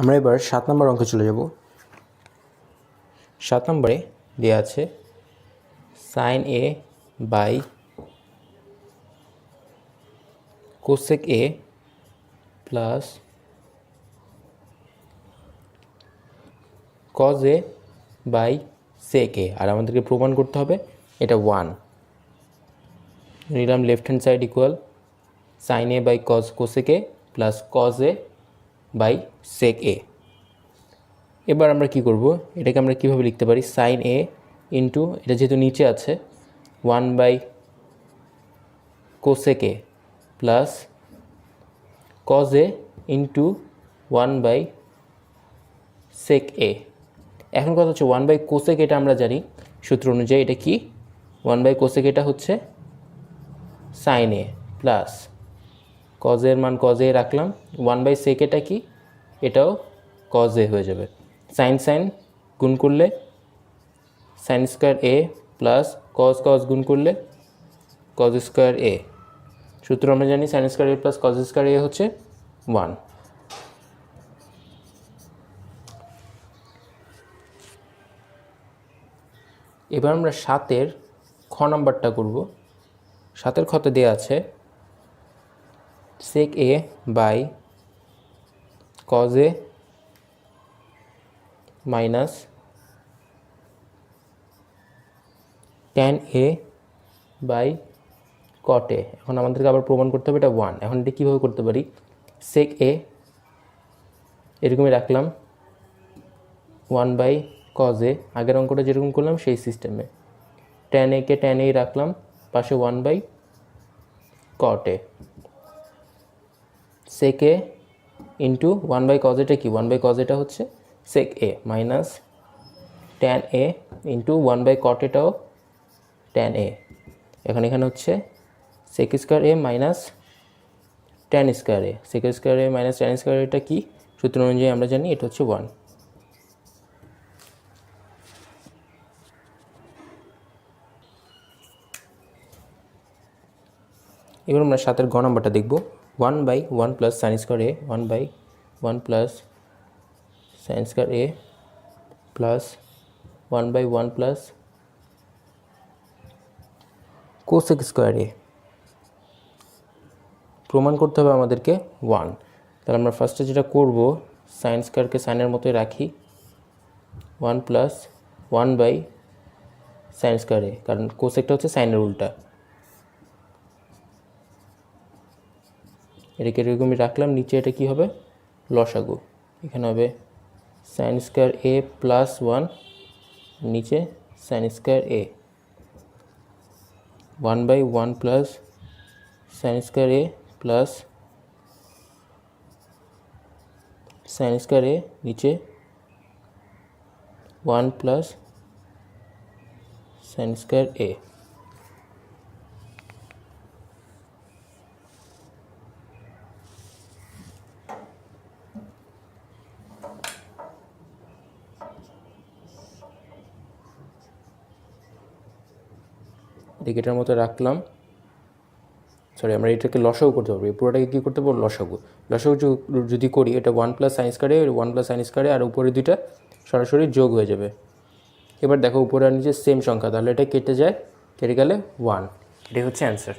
আমরা এবার সাত নম্বর অঙ্কে চলে যাব। সাত নম্বরে দেওয়া আছে sine A by cosec A plus cos A by sec A আর আমাদেরকে প্রমাণ করতে হবে, এটা ওয়ান নিলাম left hand side equal sine A by cos cosec A plus cos A by sec A এবার আমরা কি করব? এটাকে আমরা কীভাবে লিখতে পারি? সাইন এ ইন্টু এটা যেহেতু নিচে আছে one by cosec A plus cos A into one by sec A এখন কথা হচ্ছে ওয়ান বাই কোসেক এটা আমরা জানি। সূত্র অনুযায়ী এটা কি? ওয়ান বাই কোসেক এটা হচ্ছে সাইন এ প্লাস কজের মান কজে রাখলাম। ওয়ান বাই সেক এটা কি? এটাও কজে হয়ে যাবে। সাইন সাইন গুণ করলে sine square A plus cos cos গুণ করলে কজ স্কোয়ার এ সূত্র আমরা জানি sine square A plus cos square A হচ্ছে ওয়ান এবার আমরা সাতের খ নাম্বারটা করব। সাতের ক্ষতে দেওয়া আছে sec a by cos a minus tan a by cot a এখন আমাদেরকে আবার প্রমাণ করতে হবে এটা ওয়ান এখন এটা কীভাবে করতে পারি? sec a, এরকমই রাখলাম। ওয়ান বাই কজ এ আগের অঙ্কটা যেরকম করলাম, সেই সিস্টেমে ট্যান একে ট্যান এই রাখলাম, পাশে one by cot A sec A into one by cos এটা কি? ওয়ান বাই কজ এটা হচ্ছে sec A minus tan A into one by cot এটাও ট্যান এ এখন এখানে হচ্ছে sec square A minus tan square A sec square A minus tan square এটা কি? সূত্র অনুযায়ী আমরা জানি এটা হচ্ছে ওয়ান এবার আমরা সাতের গ নাম্বারটা দেখব। One by one plus sine square A one by one plus sine square A plus one by one plus cosec square A প্রমাণ করতে হবে আমাদেরকে ওয়ান তাহলে আমরা ফার্স্টে যেটা করব সাইন স্কোয়ারকে সাইনের মতোই রাখি। One plus one by sine A কারণ কোসেকটা হচ্ছে সাইনের উল্টা। এটাকে এরকমই রাখলাম, নিচে এটা কি হবে? লসাগু। এখানে হবে sine square A plus one নিচে sine square A one by one plus sine square A plus sine square A নিচে one plus sine square A এটাকে এটার মতো রাখলাম। সরি আমরা এটাকে লসাও করতে পারব। এই পুরোটাকে কী করতে পারব? লসাগু। লসাগু যদি করি, এটা ওয়ান প্লাস সাইন্স কার্ডে ওয়ান প্লাস সাইন্স কার্ডে আর উপরে দুইটা সরাসরি যোগ হয়ে যাবে। এবার দেখো, উপরে আর নিচে সেম সংখ্যা, তাহলে এটা কেটে যায়, কেটে গেলে ওয়ান এটাই হচ্ছে অ্যান্সার